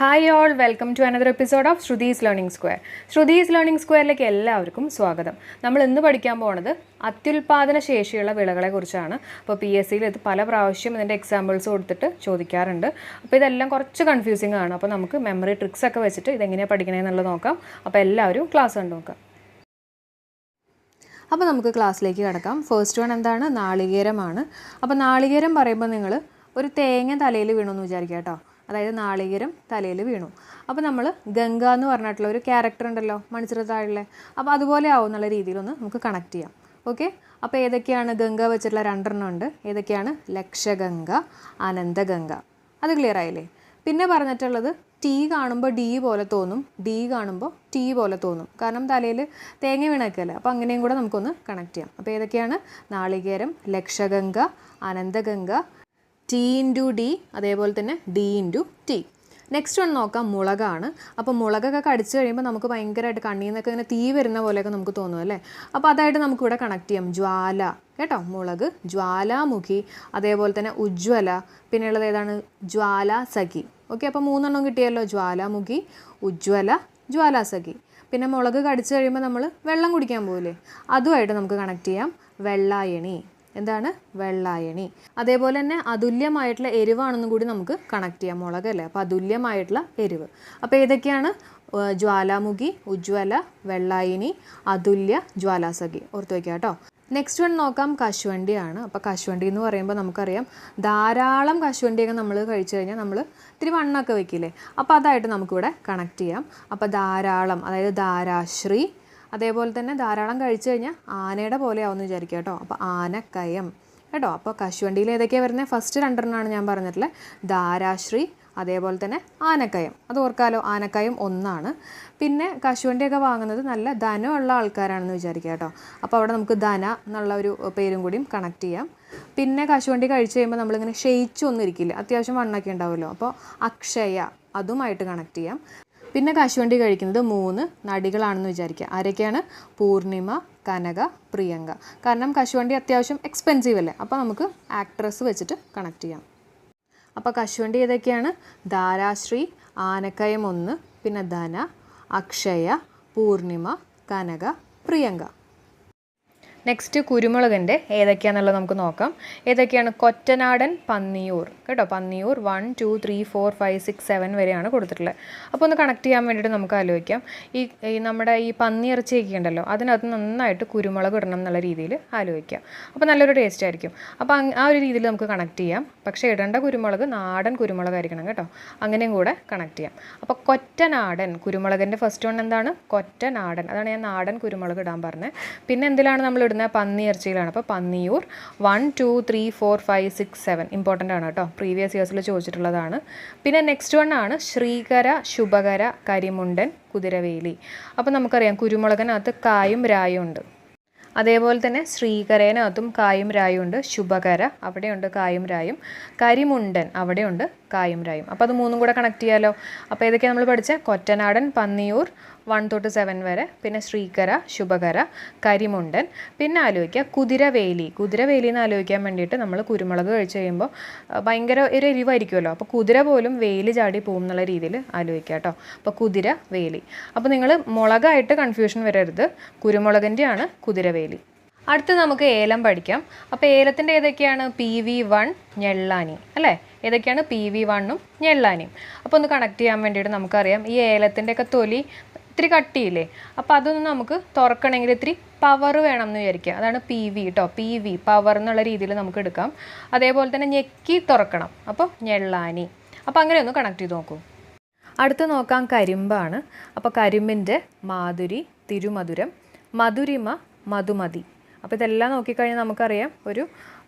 Hi all welcome to another episode of Shruthi's learning square Shruthi's learning സ്ക്വയറിലേക്ക് എല്ലാവർക്കും സ്വാഗതം. നമ്മൾ ഇന്ന് പഠിക്കാൻ പോകുന്നത് അത്യുൽപാദന ശേഷിയുള്ള വിളകളെ കുറിച്ചാണ്. അപ്പോൾ പി എസ് സിയിൽ ഇത് പല പ്രാവശ്യം ഇതിന്റെ എക്സാമ്പിൾസ് കൊടുത്തിട്ട് ചോദിക്കാറുണ്ട്. അപ്പോൾ ഇതെല്ലാം കുറച്ച് കൺഫ്യൂസിങ് ആണ്. അപ്പോൾ നമുക്ക് മെമ്മറി ട്രിക്സ് ഒക്കെ വെച്ചിട്ട് ഇതെങ്ങനെയാണ് പഠിക്കണമെന്നുള്ളത് നോക്കാം. അപ്പോൾ എല്ലാവരും ക്ലാസ് കണ്ടു നോക്കാം. അപ്പോൾ നമുക്ക് ക്ലാസ്സിലേക്ക് കിടക്കാം. ഫസ്റ്റ് വൺ എന്താണ്? നാളികേരമാണ്. അപ്പോൾ നാളികേരം പറയുമ്പോൾ നിങ്ങൾ ഒരു തേങ്ങ തലയിൽ വീണമെന്ന് വിചാരിക്കുക കേട്ടോ. അതായത് നാളികേരം തലയിൽ വീണു. അപ്പോൾ നമ്മൾ ഗംഗ എന്ന് പറഞ്ഞിട്ടുള്ള ഒരു ക്യാരക്ടർ ഉണ്ടല്ലോ മണിച്ചിറത്താഴിലെ അപ്പോൾ അതുപോലെ ആവും എന്നുള്ള രീതിയിലൊന്ന് നമുക്ക് കണക്ട് ചെയ്യാം. ഓക്കെ അപ്പോൾ ഏതൊക്കെയാണ് ഗംഗ വെച്ചിട്ടുള്ള രണ്ടെണ്ണം ഉണ്ട്? ഏതൊക്കെയാണ്? ലക്ഷഗംഗ അനന്തഗംഗ. അത് ക്ലിയർ ആയില്ലേ? പിന്നെ പറഞ്ഞിട്ടുള്ളത് ടീ കാണുമ്പോൾ ഡി പോലെ തോന്നും ഡി കാണുമ്പോൾ ടി പോലെ തോന്നും. കാരണം തലയിൽ തേങ്ങ വീണക്കല്ലേ? അപ്പോൾ അങ്ങനെയും കൂടെ നമുക്കൊന്ന് കണക്ട് ചെയ്യാം. അപ്പോൾ ഏതൊക്കെയാണ്? നാളികേരം Lakshaganga Ananthaganga T into D അതേപോലെ തന്നെ D into T next one നോക്കാം മുളകാണ്. അപ്പോൾ മുളകൊക്കെ കടിച്ചു കഴിയുമ്പോൾ നമുക്ക് ഭയങ്കരമായിട്ട് കണ്ണിൽ നിന്നൊക്കെ ഇങ്ങനെ തീ വരുന്ന പോലെയൊക്കെ നമുക്ക് തോന്നും അല്ലേ? അപ്പോൾ അതായിട്ട് നമുക്കിവിടെ കണക്ട് ചെയ്യാം. ജ്വാല കേട്ടോ? മുളക് ജ്വാലാമുഖി അതേപോലെ തന്നെ ഉജ്ജ്വല പിന്നെയുള്ളത് ഏതാണ്? ജ്വാലാസഖി. ഓക്കെ അപ്പോൾ മൂന്നെണ്ണം കിട്ടിയല്ലോ. ജ്വാലാമുഖി ഉജ്ജ്വല ജ്വാലാസഖി. പിന്നെ മുളക് കടിച്ചു കഴിയുമ്പോൾ നമ്മൾ വെള്ളം കുടിക്കാൻ പോകില്ലേ അതുമായിട്ട് നമുക്ക് കണക്ട് ചെയ്യാം. വെള്ളായണി. എന്താണ്? വെള്ളായണി. അതേപോലെ തന്നെ അതുല്യമായിട്ടുള്ള എരിവാണെന്നും കൂടി നമുക്ക് കണക്ട് ചെയ്യാം മുളക് അല്ലേ? അപ്പോൾ അതുല്യമായിട്ടുള്ള എരിവ്. അപ്പോൾ ഏതൊക്കെയാണ്? ജ്വാലാമുഖി ഉജ്വല വെള്ളായിനി അതുല്യ ജ്വാലാസഖി. ഓർത്ത് വയ്ക്കുക കേട്ടോ. നെക്സ്റ്റ് വൺ നോക്കാം. കശുവണ്ടിയാണ്. അപ്പോൾ കശുവണ്ടി എന്ന് പറയുമ്പോൾ നമുക്കറിയാം ധാരാളം കശുവണ്ടിയൊക്കെ നമ്മൾ കഴിച്ചു കഴിഞ്ഞാൽ നമ്മൾ ഇത്തിരി വണ്ണൊക്കെ വെക്കില്ലേ? അപ്പോൾ അതായിട്ട് നമുക്കിവിടെ കണക്ട് ചെയ്യാം. അപ്പോൾ ധാരാളം അതായത് ധാരാശ്രീ അതേപോലെ തന്നെ ധാരാളം കഴിച്ചു കഴിഞ്ഞാൽ ആനയുടെ പോലെ ആവുമെന്ന് വിചാരിക്കുക കേട്ടോ. അപ്പോൾ ആനക്കയം. കേട്ടോ? അപ്പോൾ കശുവണ്ടിയിൽ ഏതൊക്കെയാണ് വരുന്നത് ഫസ്റ്റ് രണ്ടെണ്ണമാണ് ഞാൻ പറഞ്ഞിട്ടുള്ളത് ധാരാശ്രീ അതേപോലെ തന്നെ ആനക്കയം. അത് ഓർക്കാലോ? ആനക്കയം ഒന്നാണ്. പിന്നെ കശുവണ്ടിയൊക്കെ വാങ്ങുന്നത് നല്ല ധനമുള്ള ആൾക്കാരാണെന്ന് വിചാരിക്കുക കേട്ടോ. അപ്പോൾ അവിടെ നമുക്ക് ധന എന്നുള്ള ഒരു പേരും കൂടിയും കണക്ട് ചെയ്യാം. പിന്നെ കശുവണ്ടി കഴിച്ച് കഴിയുമ്പോൾ നമ്മളിങ്ങനെ ക്ഷയിച്ചൊന്നും ഇരിക്കില്ല. അത്യാവശ്യം വണ്ണൊക്കെ ഉണ്ടാവുമല്ലോ. അപ്പോൾ അക്ഷയ അതുമായിട്ട് കണക്ട് ചെയ്യാം. പിന്നെ കശുവണ്ടി കഴിക്കുന്നത് മൂന്ന് നടികളാണെന്ന് വിചാരിക്കുക. ആരൊക്കെയാണ്? പൂർണിമ കനക പ്രിയങ്ക. കാരണം കശുവണ്ടി അത്യാവശ്യം എക്സ്പെൻസീവ് അല്ലേ? അപ്പോൾ നമുക്ക് ആക്ട്രസ് വെച്ചിട്ട് കണക്ട് ചെയ്യാം. അപ്പോൾ കശുവണ്ടി ഏതൊക്കെയാണ്? ധാരാശ്രീ ആനക്കയം ഒന്ന് പിന്നെ ധന അക്ഷയ പൂർണിമ കനക പ്രിയങ്ക. നെക്സ്റ്റ് കുരുമുളകിന്റെ ഏതൊക്കെയാണെന്നുള്ളത് നമുക്ക് നോക്കാം. ഏതൊക്കെയാണ്? കൊറ്റനാടൻ പന്നിയൂർ. കേട്ടോ? Panniyur one two three four five six seven വരെയാണ് കൊടുത്തിട്ടുള്ളത്. അപ്പോൾ ഒന്ന് കണക്ട് ചെയ്യാൻ വേണ്ടിയിട്ട് നമുക്ക് ആലോചിക്കാം. ഈ നമ്മുടെ ഈ പന്നി ഇറച്ചിയൊക്കെ ഉണ്ടല്ലോ അതിനകത്ത് നന്നായിട്ട് കുരുമുളക് ഇടണം എന്നുള്ള രീതിയിൽ ആലോചിക്കാം. അപ്പോൾ നല്ലൊരു ടേസ്റ്റ് ആയിരിക്കും. അപ്പോൾ ആ ഒരു രീതിയിൽ നമുക്ക് കണക്ട് ചെയ്യാം. പക്ഷേ ഇടേണ്ട കുരുമുളക് നാടൻ കുരുമുളകായിരിക്കണം കേട്ടോ. അങ്ങനെയും കൂടെ കണക്ട് ചെയ്യാം. അപ്പോൾ കൊറ്റനാടൻ കുരുമുളകിന്റെ ഫസ്റ്റ് വൺ എന്താണ്? കൊറ്റനാടൻ. അതാണ് ഞാൻ നാടൻ കുരുമുളക് ഇടാൻ പറഞ്ഞത്. പിന്നെ എന്തിലാണ് നമ്മൾ ഇടുന്ന പന്നി ഇറച്ചിയിലാണ് അപ്പോൾ Panniyur one two three four five six seven important ആണ് കേട്ടോ. പ്രീവിയസ് ഇയേഴ്സിൽ ചോദിച്ചിട്ടുള്ളതാണ്. പിന്നെ നെക്സ്റ്റ് വൺ ആണ് ശ്രീകര ശുഭകര കരിമുണ്ടൻ കുതിരവേലി. അപ്പോൾ നമുക്കറിയാം കുരുമുളകിനകത്ത് കായും രായും ഉണ്ട്. അതേപോലെ തന്നെ ശ്രീകരേനകത്തും കായും രായും ഉണ്ട്. ശുഭകര അവിടെയുണ്ട് കായും രായും. കരിമുണ്ടൻ അവിടെയുണ്ട് കായും രായും. അപ്പോൾ അത് മൂന്നും കൂടെ കണക്ട് ചെയ്യാമല്ലോ അപ്പോൾ ഏതൊക്കെയാണ് നമ്മൾ പഠിച്ചത് കൊറ്റനാടൻ പന്നിയൂർ വൺ തൊട്ട് സെവൻ വരെ. പിന്നെ ശ്രീകര ശുഭകര കരിമുണ്ടൻ. പിന്നെ ആലോചിക്കുക കുതിരവേലി. കുതിരവേലി എന്ന് ആലോചിക്കാൻ വേണ്ടിയിട്ട് നമ്മൾ കുരുമുളക് കഴിച്ച് കഴിയുമ്പോൾ ഭയങ്കര ഒരു എരിവായിരിക്കുമല്ലോ അപ്പോൾ കുതിര പോലും വേലി ചാടി പോകും എന്നുള്ള രീതിയിൽ ആലോചിക്കുക കേട്ടോ. അപ്പോൾ കുതിര വേലി അപ്പോൾ നിങ്ങൾ മുളകായിട്ട് കൺഫ്യൂഷൻ വരരുത്. കുരുമുളകിന്റെയാണ് കുതിരവേലി. അടുത്ത് നമുക്ക് ഏലം പഠിക്കാം. അപ്പോൾ ഏലത്തിന്റെ ഏതൊക്കെയാണ്? P V one Njallani. അല്ലേ? ഏതൊക്കെയാണ്? പി വി വണ്ണും ഞെള്ളാനിയും. അപ്പോൾ ഒന്ന് കണക്ട് ചെയ്യാൻ വേണ്ടിയിട്ട് നമുക്കറിയാം. ഈ ഏലത്തിന്റെയൊക്കെ തൊലി ഇത്തിരി കട്ടിയില്ലേ? അപ്പോൾ അതൊന്ന് നമുക്ക് തുറക്കണമെങ്കിൽ ഇത്തിരി പവർ വേണം എന്ന് വിചാരിക്കുക. അതാണ് പി വി കേട്ടോ പി വി പവർ എന്നുള്ള രീതിയിൽ നമുക്ക് എടുക്കാം. അതേപോലെ തന്നെ ഞെക്കി തുറക്കണം. അപ്പോൾ ഞെള്ളാനി. അപ്പോൾ അങ്ങനെ ഒന്ന് കണക്ട് ചെയ്ത് നോക്കൂ. അടുത്ത് നോക്കാം കരിമ്പാണ്. അപ്പോൾ കരിമ്പിന്റെ മാധുരി തിരുമധുരം മധുരിമ മധുമതി. അപ്പോൾ ഇതെല്ലാം നോക്കിക്കഴിഞ്ഞാൽ നമുക്കറിയാം ഒരു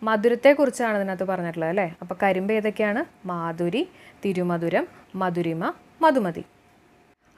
മധുരത്തെക്കുറിച്ചാണ് ഇതിനകത്ത് പറഞ്ഞിട്ടുള്ളത് അല്ലേ? അപ്പോൾ കരിമ്പ് ഏതൊക്കെയാണ്? മാധുരി തിരുമധുരം മധുരിമ മധുമതി.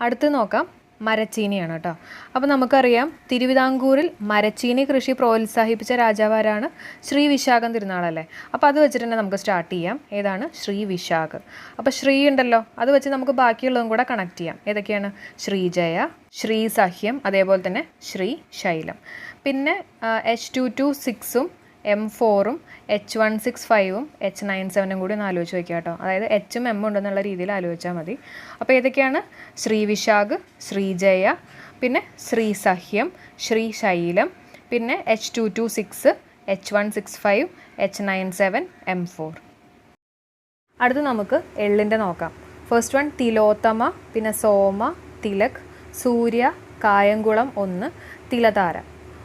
അടുത്ത് നോക്കാം. മരച്ചീനിയാണ് കേട്ടോ അപ്പോൾ നമുക്കറിയാം തിരുവിതാംകൂറിൽ മരച്ചീനി കൃഷി പ്രോത്സാഹിപ്പിച്ച രാജാവാരാണ് ശ്രീ വിശാഖം തിരുനാളല്ലേ. അപ്പോൾ അത് വെച്ചിട്ട് തന്നെ നമുക്ക് സ്റ്റാർട്ട് ചെയ്യാം. ഏതാണ്? ശ്രീ വിശാഖ്. അപ്പോൾ ശ്രീ ഉണ്ടല്ലോ. അത് വെച്ച് നമുക്ക് ബാക്കിയുള്ളതും കൂടെ കണക്ട് ചെയ്യാം. ഏതൊക്കെയാണ്? ശ്രീജയ ശ്രീ സഹ്യം അതേപോലെ തന്നെ ശ്രീ ശൈലം. പിന്നെ എച്ച് ടു ടു സിക്സും എം ഫോറും എച്ച് വൺ സിക്സ് ഫൈവും എച്ച് നയൻ സെവനും കൂടി ഒന്ന് ആലോചിച്ച് വയ്ക്കുക കേട്ടോ. അതായത് എച്ചും എം ഉണ്ടെന്നുള്ള രീതിയിൽ ആലോചിച്ചാൽ മതി. അപ്പോൾ ഏതൊക്കെയാണ്? ശ്രീവിശാഖ് ശ്രീജയ പിന്നെ ശ്രീസഹ്യം ശ്രീശൈലം പിന്നെ H two two six H one six five H nine seven M four അടുത്ത് നമുക്ക് എള്ളിന്റെ നോക്കാം. ഫസ്റ്റ് വൺ തിലോത്തമ പിന്നെ സോമ തിലക് സൂര്യ കായംകുളം ഒന്ന് തിലതാര.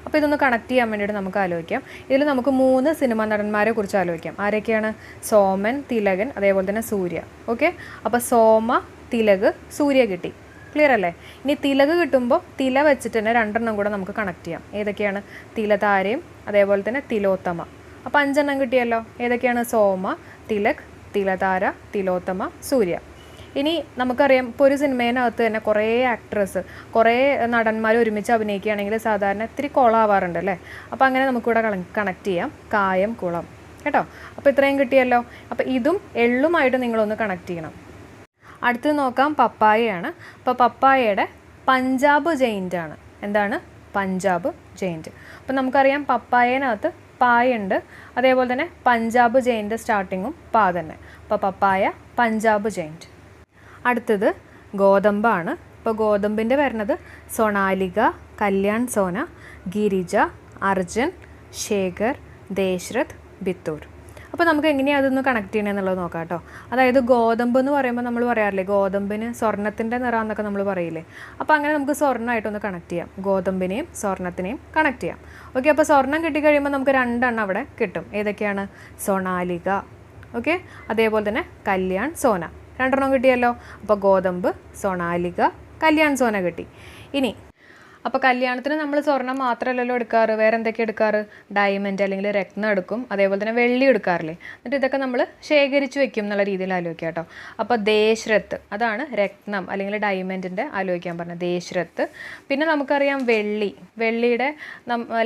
അപ്പോൾ ഇതൊന്ന് കണക്ട് ചെയ്യാൻ വേണ്ടിയിട്ട് നമുക്ക് ആലോചിക്കാം. ഇതിൽ നമുക്ക് മൂന്ന് സിനിമാ നടന്മാരെ കുറിച്ച് ആലോചിക്കാം. ആരൊക്കെയാണ്? സോമൻ തിലകൻ അതേപോലെ തന്നെ സൂര്യ. ഓക്കെ അപ്പോൾ സോമ തിലക് സൂര്യ കിട്ടി. ക്ലിയർ അല്ലേ? ഇനി തിലക് കിട്ടുമ്പോൾ തില വെച്ചിട്ട് തന്നെ രണ്ടെണ്ണം കൂടെ നമുക്ക് കണക്ട് ചെയ്യാം. ഏതൊക്കെയാണ്? തിലതാരയും അതേപോലെ തന്നെ തിലോത്തമ. അപ്പോൾ അഞ്ചെണ്ണം കിട്ടിയല്ലോ. ഏതൊക്കെയാണ്? സോമ തിലക് തിലതാര തിലോത്തമ സൂര്യ. ഇനി നമുക്കറിയാം ഇപ്പോൾ ഒരു സിനിമേനകത്ത് തന്നെ കുറേ ആക്ട്രസ് കുറേ നടന്മാർ ഒരുമിച്ച് അഭിനയിക്കുകയാണെങ്കിൽ സാധാരണ ഇത്തിരി കുളമാവാറുണ്ട് അല്ലേ അപ്പോൾ അങ്ങനെ നമുക്കിവിടെ കണക്ട് ചെയ്യാം. കായം കുളം. കേട്ടോ? അപ്പോൾ ഇത്രയും കിട്ടിയല്ലോ. അപ്പോൾ ഇതും എള്ളുമായിട്ട് നിങ്ങളൊന്ന് കണക്ട് ചെയ്യണം. അടുത്ത് നോക്കാം. പപ്പായയാണ്. അപ്പോൾ പപ്പായയുടെ പഞ്ചാബ് ജെയിന്റ് ആണ്. എന്താണ്? പഞ്ചാബ് ജെയിന്റ് അപ്പോൾ നമുക്കറിയാം പപ്പായനകത്ത് പായുണ്ട്. അതേപോലെ തന്നെ പഞ്ചാബ് ജെയിന്റെ സ്റ്റാർട്ടിങ്ങും പാ തന്നെ. അപ്പോൾ പപ്പായ പഞ്ചാബ് ജെയിന്റ് അടുത്തത് ഗോതമ്പാണ്. ഇപ്പോൾ ഗോതമ്പിന്റെ വരുന്നത് സൊണാലിക കല്യാൺ സോന ഗിരിജ അർജുൻ ശേഖർ ദേശരഥ് ബിത്തൂർ. അപ്പോൾ നമുക്ക് എങ്ങനെയാണ് അതൊന്ന് കണക്ട് ചെയ്യണമെന്നുള്ളത് നോക്കാം കേട്ടോ. അതായത് ഗോതമ്പ് എന്ന് പറയുമ്പോൾ നമ്മൾ പറയാറില്ലേ ഗോതമ്പിന് സ്വർണത്തിന്റെ നിറം എന്നൊക്കെ നമ്മൾ പറയില്ലേ. അപ്പോൾ അങ്ങനെ നമുക്ക് സ്വർണമായിട്ട് ഒന്ന് കണക്ട് ചെയ്യാം. ഗോതമ്പിനെയും സ്വർണത്തിനെയും കണക്ട് ചെയ്യാം. ഓക്കെ അപ്പോൾ സ്വർണം കിട്ടിക്കഴിയുമ്പോൾ നമുക്ക് രണ്ടെണ്ണം അവിടെ കിട്ടും. ഏതൊക്കെയാണ്? സൊണാലിക ഓക്കെ അതേപോലെ തന്നെ കല്യാൺ സോന. രണ്ടെണ്ണം കിട്ടിയല്ലോ. അപ്പോൾ ഗോതമ്പ് സൊണാലിക കല്യാൺ സോന കിട്ടി. ഇനി അപ്പോൾ കല്യാണത്തിന് നമ്മൾ സ്വർണം മാത്രമല്ലല്ലോ എടുക്കാറ്. വേറെ എന്തൊക്കെ എടുക്കാറ്? ഡയമണ്ട് അല്ലെങ്കിൽ രത്നം എടുക്കും. അതേപോലെ തന്നെ വെള്ളി എടുക്കാറില്ലേ? എന്നിട്ട് ഇതൊക്കെ നമ്മൾ ശേഖരിച്ച് വെക്കും എന്നുള്ള രീതിയിൽ ആലോചിക്കുക കേട്ടോ. അപ്പോൾ ദേശരത്ത് അതാണ് രത്നം അല്ലെങ്കിൽ ഡയമണ്ടിന്റെ ആലോചിക്കാൻ പറഞ്ഞത് ദേശരത്ത്. പിന്നെ നമുക്കറിയാം വെള്ളി. വെള്ളിയുടെ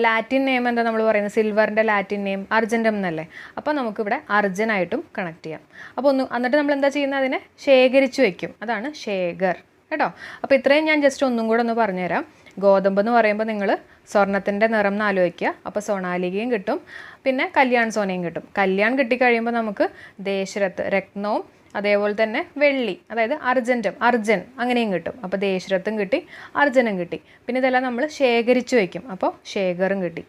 ലാറ്റിൻ നെയിം എന്താ നമ്മൾ പറയുന്നത്? സിൽവറിന്റെ ലാറ്റിൻ നെയിം അർജന്റം എന്നല്ലേ? അപ്പോൾ നമുക്കിവിടെ അർജനായിട്ടും കണക്ട് ചെയ്യാം. അപ്പോൾ ഒന്ന് എന്നിട്ട് നമ്മൾ എന്താ ചെയ്യുന്നത് അതിനെ ശേഖരിച്ച് വെക്കും. അതാണ് ശേഖർ. കേട്ടോ? അപ്പോൾ ഇത്രയും ഞാൻ ജസ്റ്റ് ഒന്നും കൂടെ ഒന്ന് പറഞ്ഞുതരാം. ഗോതമ്പ് എന്ന് പറയുമ്പോൾ നിങ്ങൾ സ്വർണത്തിന്റെ നിറം എന്ന് ആലോചിക്കുക. അപ്പോൾ സോണാലികയും കിട്ടും. പിന്നെ കല്യാൺ സോനയും കിട്ടും. കല്യാൺ കിട്ടിക്കഴിയുമ്പോൾ നമുക്ക് ദേശരത്ത് രത്നവും അതേപോലെ തന്നെ വെള്ളി അതായത് അർജന്റും അർജൻ അങ്ങനെയും കിട്ടും. അപ്പോൾ ദേശരത്തും കിട്ടി അർജനും കിട്ടി. പിന്നെ ഇതെല്ലാം നമ്മൾ ശേഖരിച്ച് വയ്ക്കും. അപ്പോൾ ശേഖറും കിട്ടി.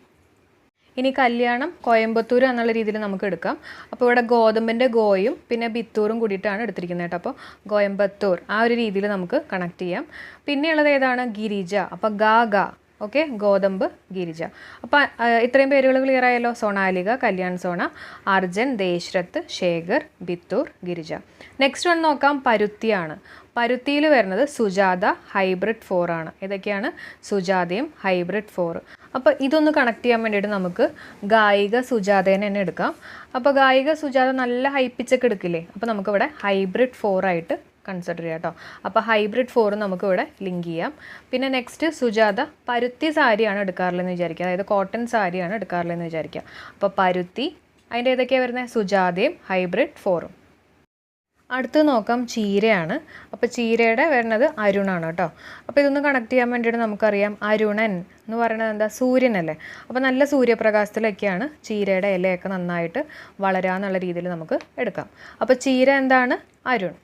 ഇനി കല്യാണം കോയമ്പത്തൂർ എന്നുള്ള രീതിയിൽ നമുക്ക് എടുക്കാം. അപ്പോൾ ഇവിടെ ഗോതമ്പിന്റെ ഗോയും പിന്നെ ബിത്തൂറും കൂടിയിട്ടാണ് എടുത്തിരിക്കുന്നത് കേട്ടോ. അപ്പോൾ കോയമ്പത്തൂർ ആ ഒരു രീതിയിൽ നമുക്ക് കണക്ട് ചെയ്യാം. പിന്നെയുള്ളത് ഏതാണ്? ഗിരിജ. അപ്പോൾ ഗാഗ. ഓക്കെ? ഗോതമ്പ് ഗിരിജ. അപ്പോൾ ഇത്രയും പേരുകൾ ക്ലിയർ ആയല്ലോ? സോണാലിക കല്യാൺ സോണ അർജൻ ദേശരത്ത് ശേഖർ ബിത്തൂർ ഗിരിജ. നെക്സ്റ്റ് വൺ നോക്കാം. പരുത്തിയാണ്. പരുത്തിയിൽ വരുന്നത് സുജാത ഹൈബ്രിഡ് ഫോർ ആണ്. ഇതൊക്കെയാണ് സുജാതയും ഹൈബ്രിഡ് ഫോർ അപ്പോൾ ഇതൊന്ന് കണക്ട് ചെയ്യാൻ വേണ്ടിയിട്ട് നമുക്ക് ഗായിക സുജാതേനെ തന്നെ എടുക്കാം. അപ്പോൾ ഗായിക സുജാത നല്ല ഹൈപ്പിച്ചൊക്കെ എടുക്കില്ലേ? അപ്പോൾ നമുക്കിവിടെ ഹൈബ്രിഡ് ഫോർ ആയിട്ട് കൺസിഡർ ചെയ്യാം കേട്ടോ അപ്പോൾ ഹൈബ്രിഡ് ഫോർ നമുക്കിവിടെ ലിങ്ക് ചെയ്യാം. പിന്നെ നെക്സ്റ്റ് സുജാത പരുത്തി സാരിയാണ് എടുക്കാറുള്ളതെന്ന് വിചാരിക്കുക. അതായത് കോട്ടൺ സാരിയാണ് എടുക്കാറുള്ളതെന്ന് വിചാരിക്കുക. അപ്പോൾ പരുത്തി അതിന്റെ ഏതൊക്കെയാണ് വരുന്നത് സുജാതയും ഹൈബ്രിഡ് ഫോറും അടുത്ത് നോക്കാം ചീരയാണ്. അപ്പോൾ ചീരയുടെ വരുന്നത് അരുണാണ് കേട്ടോ. അപ്പോൾ ഇതൊന്ന് കണക്ട് ചെയ്യാൻ വേണ്ടിയിട്ട് നമുക്കറിയാം അരുണൻ എന്ന് പറയുന്നത് എന്താ? സൂര്യനല്ലേ അപ്പോൾ നല്ല സൂര്യപ്രകാശത്തിലൊക്കെയാണ് ചീരയുടെ ഇലയൊക്കെ നന്നായിട്ട് വളരാന്നുള്ള രീതിയിൽ നമുക്ക് എടുക്കാം. അപ്പോൾ ചീര എന്താണ്? അരുൺ.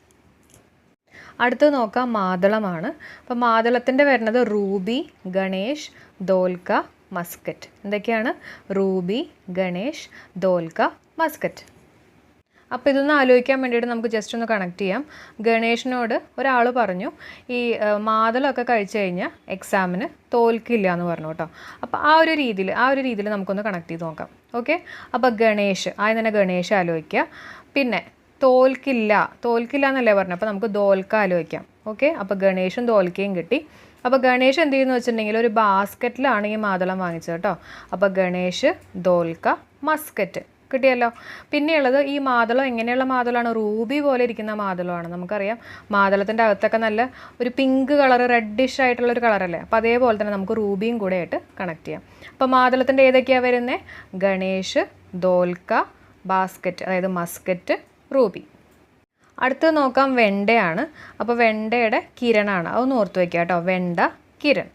അടുത്ത് നോക്കാം മാതളമാണ്. അപ്പോൾ മാതളത്തിന്റെ വരുന്നത് റൂബി ഗണേഷ് ദോൽക്ക മസ്കറ്റ്. എന്തൊക്കെയാണ്? Ruby Ganesh Dholka muscat. അപ്പോൾ ഇതൊന്ന് ആലോചിക്കാൻ വേണ്ടിയിട്ട് നമുക്ക് ജസ്റ്റ് ഒന്ന് കണക്ട് ചെയ്യാം. ഗണേഷിനോട് ഒരാൾ പറഞ്ഞു ഈ മാതളമൊക്കെ കഴിച്ചു കഴിഞ്ഞാൽ എക്സാമിന് തോൽക്കില്ല എന്ന് പറഞ്ഞു കേട്ടോ. അപ്പോൾ ആ ഒരു രീതിയിൽ ആ ഒരു രീതിയിൽ നമുക്കൊന്ന് കണക്ട് ചെയ്ത് നോക്കാം. ഓക്കെ അപ്പോൾ ഗണേഷ് ആദ്യം തന്നെ ഗണേഷ് ആലോചിക്കുക പിന്നെ തോൽക്കില്ല തോൽക്കില്ല എന്നല്ലേ പറഞ്ഞു അപ്പോൾ നമുക്ക് ദോൽക്ക ആലോചിക്കാം. ഓക്കെ അപ്പോൾ ഗണേഷും തോൽക്കയും കിട്ടി. അപ്പോൾ ഗണേഷ് എന്ത് ചെയ്യുന്നു വെച്ചിട്ടുണ്ടെങ്കിൽ ഒരു ബാസ്ക്കറ്റിലാണ് ഈ മാതളം വാങ്ങിച്ചത് കേട്ടോ. അപ്പോൾ ഗണേഷ് ദോൽക്ക മസ്കറ്റ് കിട്ടിയല്ലോ. പിന്നെയുള്ളത് ഈ മാതളം എങ്ങനെയുള്ള മാതളമാണ് റൂബി പോലെ ഇരിക്കുന്ന മാതളമാണ്. നമുക്കറിയാം മാതളത്തിന്റെ അകത്തൊക്കെ നല്ല ഒരു പിങ്ക് കളർ റെഡിഷ് ആയിട്ടുള്ള ഒരു കളറല്ലേ? അപ്പോൾ അതേപോലെ തന്നെ നമുക്ക് റൂബിയും കൂടെ ആയിട്ട് കണക്ട് ചെയ്യാം. അപ്പോൾ മാതളത്തിന്റെ ഏതൊക്കെയാണ് വരുന്നത് ഗണേഷ് ദോൽക്ക ബാസ്ക്കറ്റ് അതായത് മസ്കറ്റ് റൂബി. അടുത്ത് നോക്കാം വെണ്ടയാണ്. അപ്പോൾ വെണ്ടയുടെ കിരണാണ്. അതൊന്ന് ഓർത്ത് വയ്ക്കുക കേട്ടോ. വെണ്ട കിരൺ.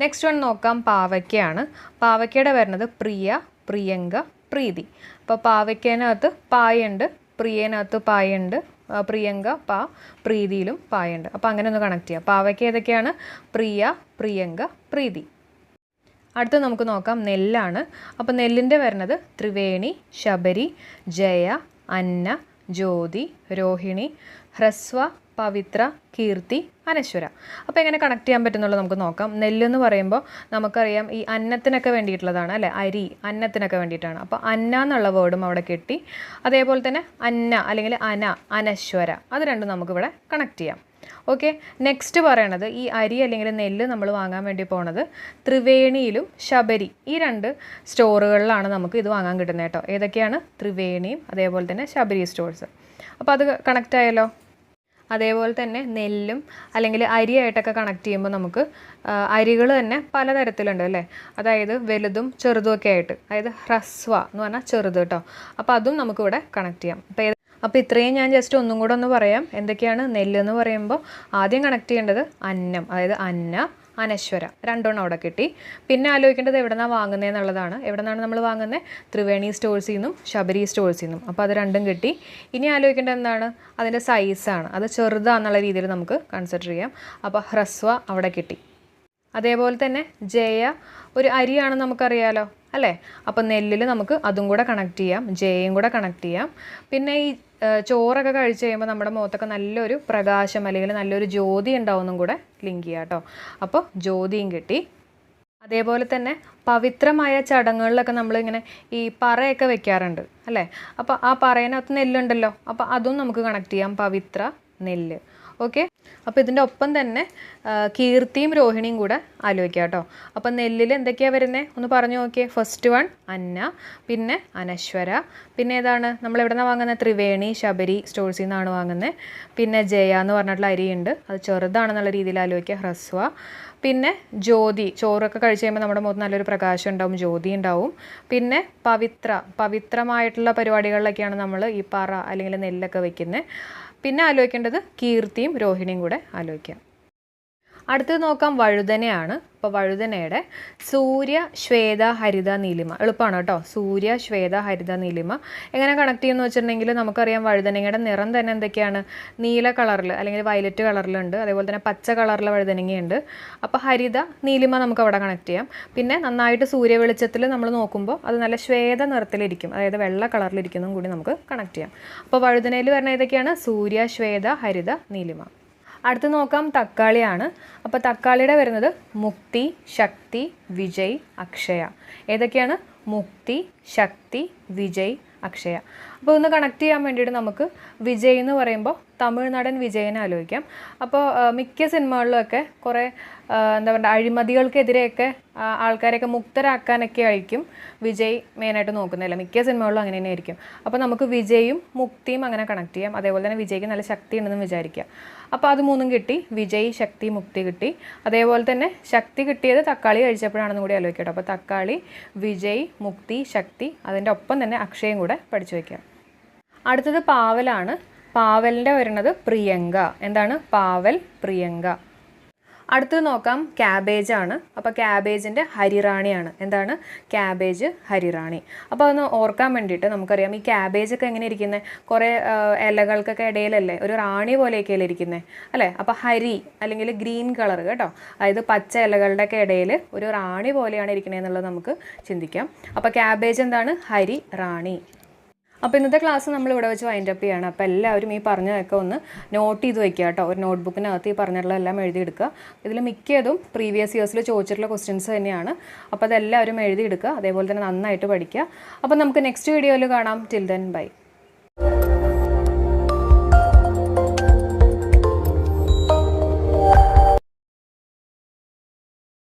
നെക്സ്റ്റ് വൺ നോക്കാം പാവയ്ക്കയാണ്. പാവയ്ക്കയുടെ വരുന്നത് പ്രിയ പ്രിയങ്ക പ്രീതി. അപ്പോൾ പാവയ്ക്കേനകത്ത് പായുണ്ട് പ്രിയേനകത്ത് പായുണ്ട് പ്രിയങ്ക പാ പ്രീതിയിലും പായുണ്ട് അപ്പോൾ അങ്ങനെ ഒന്ന് കണക്ട് ചെയ്യാം. പാവയ്ക്ക് ഏതൊക്കെയാണ്? പ്രിയ പ്രിയങ്ക പ്രീതി. അടുത്ത നമുക്ക് നോക്കാം. നെല്ലാണ്. അപ്പോൾ നെല്ലിന്റെ വരുന്നത് ത്രിവേണി ശബരി ജയ അന്ന ജ്യോതി രോഹിണി ഹ്രസ്വ പവിത്ര കീർത്തി അനശ്വര. അപ്പോൾ എങ്ങനെ കണക്ട് ചെയ്യാൻ പറ്റുന്നുള്ളത് നമുക്ക് നോക്കാം. നെല്ലെന്ന് പറയുമ്പോൾ നമുക്കറിയാം ഈ അന്നത്തിനൊക്കെ വേണ്ടിയിട്ടുള്ളതാണ് അല്ലേ? അരി അന്നത്തിനൊക്കെ വേണ്ടിയിട്ടാണ്. അപ്പോൾ അന്ന എന്നുള്ള വേർഡും അവിടെ കിട്ടി അതേപോലെ തന്നെ അന്ന അല്ലെങ്കിൽ അന അനശ്വര അത് രണ്ടും നമുക്കിവിടെ കണക്ട് ചെയ്യാം. ഓക്കെ നെക്സ്റ്റ് പറയണത് ഈ അരി അല്ലെങ്കിൽ നെല്ല് നമ്മൾ വാങ്ങാൻ വേണ്ടി പോണത് ത്രിവേണിയിലും ശബരി ഈ രണ്ട് സ്റ്റോറുകളിലാണ് നമുക്ക് ഇത് വാങ്ങാൻ കിട്ടുന്നത് കേട്ടോ. ഏതൊക്കെയാണ്? ത്രിവേണിയും അതേപോലെ തന്നെ ശബരി സ്റ്റോഴ്സ് അപ്പോൾ അത് കണക്റ്റ് ആയല്ലോ? അതേപോലെ തന്നെ നെല്ലും അല്ലെങ്കിൽ അരിയായിട്ടൊക്കെ കണക്ട് ചെയ്യുമ്പോൾ നമുക്ക് അരികൾ തന്നെ പലതരത്തിലുണ്ട് അല്ലേ? അതായത് വലുതും ചെറുതും ഒക്കെ ആയിട്ട്. അതായത് ഹ്രസ്വ എന്ന് പറഞ്ഞാൽ ചെറുത് കേട്ടോ. അപ്പോൾ അതും നമുക്കിവിടെ കണക്ട് ചെയ്യാം. അപ്പോൾ അപ്പോൾ ഇത്രയും ഞാൻ ജസ്റ്റ് ഒന്നും കൂടെ ഒന്ന് പറയാം. എന്തൊക്കെയാണ് നെല്ല് എന്ന് പറയുമ്പോൾ ആദ്യം കണക്ട് ചെയ്യേണ്ടത് അന്നം. അതായത് അന്ന അനശ്വര. രണ്ടെണ്ണം അവിടെ കിട്ടി. പിന്നെ ആലോചിക്കേണ്ടത് എവിടെ നിന്നാണ് വാങ്ങുന്നത് എന്നുള്ളതാണ്. എവിടെ നിന്നാണ് നമ്മൾ വാങ്ങുന്നത് ത്രിവേണി സ്റ്റോഴ്സിൽ നിന്നും ശബരി സ്റ്റോഴ്സിൽ നിന്നും. അപ്പോൾ അത് രണ്ടും കിട്ടി. ഇനി ആലോചിക്കേണ്ടത് എന്താണ്? അതിന്റെ സൈസാണ് അത് ചെറുതാന്നുള്ള രീതിയിൽ നമുക്ക് കൺസിഡർ ചെയ്യാം. അപ്പോൾ ഹ്രസ്വ അവിടെ കിട്ടി. അതേപോലെ തന്നെ ജയ ഒരു അരിയാണെന്ന് നമുക്കറിയാലോ അല്ലേ? അപ്പോൾ നെല്ലിൽ നമുക്ക് അതും കൂടെ കണക്ട് ചെയ്യാം. ജയയും കൂടെ കണക്ട് ചെയ്യാം. പിന്നെ ഈ ചോറൊക്കെ കഴിച്ച് കഴിയുമ്പോൾ നമ്മുടെ മുഖത്തൊക്കെ നല്ലൊരു പ്രകാശം അല്ലെങ്കിൽ നല്ലൊരു ജ്യോതി ഉണ്ടാവുന്നതും കൂടെ ലിങ്ക് ചെയ്യാം കേട്ടോ അപ്പോൾ ജ്യോതിയും കിട്ടി. അതേപോലെ തന്നെ പവിത്രമായ ചടങ്ങുകളിലൊക്കെ നമ്മളിങ്ങനെ ഈ പറയൊക്കെ വെക്കാറുണ്ട് അല്ലേ? അപ്പോൾ ആ പറയനകത്ത് നെല്ലുണ്ടല്ലോ. അപ്പോൾ അതും നമുക്ക് കണക്ട് ചെയ്യാം പവിത്ര നെല്ല്. ഓക്കെ? അപ്പോൾ ഇതിന്റെ ഒപ്പം തന്നെ കീർത്തിയും രോഹിണിയും കൂടെ ആലോചിക്കുക കേട്ടോ. അപ്പം നെല്ലിൽ എന്തൊക്കെയാണ് വരുന്നത് ഒന്ന് പറഞ്ഞു നോക്കിയേ. ഫസ്റ്റ് വൺ അന്ന പിന്നെ അനശ്വര പിന്നെ ഏതാണ്? നമ്മൾ എവിടെ നിന്നാണ് വാങ്ങുന്നത് ത്രിവേണി ശബരി സ്റ്റോഴ്സിൽ നിന്നാണ് വാങ്ങുന്നത് പിന്നെ ജയ എന്ന് പറഞ്ഞിട്ടുള്ള അരിയുണ്ട് അത് ചെറുതാണെന്നുള്ള രീതിയിൽ ആലോചിക്കുക ഹ്രസ്വ. പിന്നെ ജ്യോതി ചോറൊക്കെ കഴിച്ച് കഴിയുമ്പോൾ നമ്മുടെ മുഖത്ത് നല്ലൊരു പ്രകാശം ഉണ്ടാവും ജ്യോതി ഉണ്ടാവും. പിന്നെ പവിത്ര പവിത്രമായിട്ടുള്ള പരിപാടികളിലൊക്കെയാണ് നമ്മൾ ഈ പറ അല്ലെങ്കിൽ നെല്ലൊക്കെ വെക്കുന്നത് പിന്നെ ആലോചിക്കേണ്ടത് കീർത്തിയും രോഹിണിയും കൂടെ ആലോചിക്കാം. അടുത്തത് നോക്കാം വഴുതനയാണ്. അപ്പോൾ വഴുതനയുടെ സൂര്യ ശ്വേത ഹരിത നീലിമ. എളുപ്പമാണ് കേട്ടോ. സൂര്യ ശ്വേത ഹരിത നീലിമ. എങ്ങനെ കണക്ട് ചെയ്യുമെന്ന് വെച്ചിട്ടുണ്ടെങ്കിൽ നമുക്കറിയാം വഴുതനങ്ങയുടെ നിറം തന്നെ എന്തൊക്കെയാണ്? നീല കളറിൽ അല്ലെങ്കിൽ വയലറ്റ് കളറിലുണ്ട് അതേപോലെ തന്നെ പച്ച കളറിലെ വഴുതനങ്ങയുണ്ട്. അപ്പോൾ ഹരിത നീലിമ നമുക്ക് അവിടെ കണക്ട് ചെയ്യാം. പിന്നെ നന്നായിട്ട് സൂര്യ വെളിച്ചത്തിൽ നമ്മൾ നോക്കുമ്പോൾ അത് നല്ല ശ്വേത നിറത്തിലിരിക്കും അതായത് വെള്ള കളറിലിരിക്കുന്നതും കൂടി നമുക്ക് കണക്ട് ചെയ്യാം. അപ്പോൾ വഴുതനയിൽ വരുന്ന ഏതൊക്കെയാണ്? സൂര്യ ശ്വേത ഹരിത നീലിമ. അടുത്ത് നോക്കാം തക്കാളിയാണ്. അപ്പോൾ തക്കാളിയുടെ വരുന്നത് മുക്തി ശക്തി വിജയ് അക്ഷയ. ഏതൊക്കെയാണ്? മുക്തി ശക്തി വിജയ് അക്ഷയ. അപ്പോൾ ഒന്ന് കണക്ട് ചെയ്യാൻ വേണ്ടിയിട്ട് നമുക്ക് വിജയ് എന്ന് പറയുമ്പോൾ തമിഴ്നാടൻ വിജയനെ ആലോചിക്കാം. അപ്പോൾ മിക്ക സിനിമകളിലൊക്കെ കുറേ എന്താ പറയുക അഴിമതികൾക്കെതിരെയൊക്കെ ആൾക്കാരെയൊക്കെ മുക്തരാക്കാനൊക്കെ ആയിരിക്കും വിജയ് മെയിനായിട്ട് നോക്കുന്നില്ല മിക്ക സിനിമകളിലും അങ്ങനെ തന്നെ ആയിരിക്കും അപ്പോൾ നമുക്ക് വിജയും മുക്തിയും അങ്ങനെ കണക്ട് ചെയ്യാം. അതേപോലെ തന്നെ വിജയ്ക്ക് നല്ല ശക്തി ഉണ്ടെന്ന് വിചാരിക്കുക. അപ്പോൾ അത് മൂന്നും കിട്ടി. വിജയ് ശക്തി മുക്തി കിട്ടി. അതേപോലെ തന്നെ ശക്തി കിട്ടിയത് തക്കാളി കഴിച്ചപ്പോഴാണെന്ന് കൂടി ആലോചിക്കട്ടോ. അപ്പോൾ തക്കാളി വിജയ് മുക്തി ശക്തി അതിന്റെ ഒപ്പം തന്നെ അക്ഷയം കൂടെ പഠിച്ചു വയ്ക്കുക അടുത്തത് പാവലാണ്. പാവലിന്റെ വരുന്നത് പ്രിയങ്ക. എന്താണ്? പാവൽ പ്രിയങ്ക. അടുത്തത് നോക്കാം. ക്യാബേജ് ആണ്. അപ്പോൾ ക്യാബേജിന്റെ ഹരിറാണിയാണ്. എന്താണ്? ക്യാബേജ് ഹരിറാണി. അപ്പോൾ അതൊന്ന് ഓർക്കാൻ വേണ്ടിയിട്ട് നമുക്കറിയാം ഈ ക്യാബേജ് ഒക്കെ എങ്ങനെ ഇരിക്കുന്നത് കുറേ ഇലകൾക്കൊക്കെ ഇടയിലല്ലേ? ഒരു റാണി പോലെയൊക്കെയല്ലേ ഇരിക്കുന്നത് അല്ലേ? അപ്പോൾ ഹരി അല്ലെങ്കിൽ ഗ്രീൻ കളർ കേട്ടോ? അതായത് പച്ച ഇലകളുടെയൊക്കെ ഇടയിൽ ഒരു റാണി പോലെയാണ് ഇരിക്കുന്നത് എന്നുള്ളത് നമുക്ക് ചിന്തിക്കാം. അപ്പോൾ ക്യാബേജ് എന്താണ്? ഹരി റാണി അപ്പോൾ ഇന്നത്തെ ക്ലാസ് നമ്മൾ ഇവിടെ വെച്ച് വൈൻഡ് അപ്പ് ചെയ്യണം. അപ്പോൾ എല്ലാവരും ഈ പറഞ്ഞതൊക്കെ ഒന്ന് നോട്ട് ചെയ്ത് വെക്കുക കേട്ടോ. ഒരു നോട്ട്ബുക്കിനകത്ത് ഈ പറഞ്ഞിട്ടുള്ളതെല്ലാം എഴുതിയെടുക്കുക. ഇതിൽ മിക്കതും പ്രീവിയസ് ഇയേഴ്സിൽ ചോദിച്ചിട്ടുള്ള ക്വസ്റ്റ്യൻസ് തന്നെയാണ്. അപ്പോൾ അതെല്ലാവരും എഴുതിയെടുക്കുക. അതേപോലെ തന്നെ നന്നായിട്ട് പഠിക്കുക. അപ്പോൾ നമുക്ക് നെക്സ്റ്റ് വീഡിയോയിൽ കാണാം. Till then bye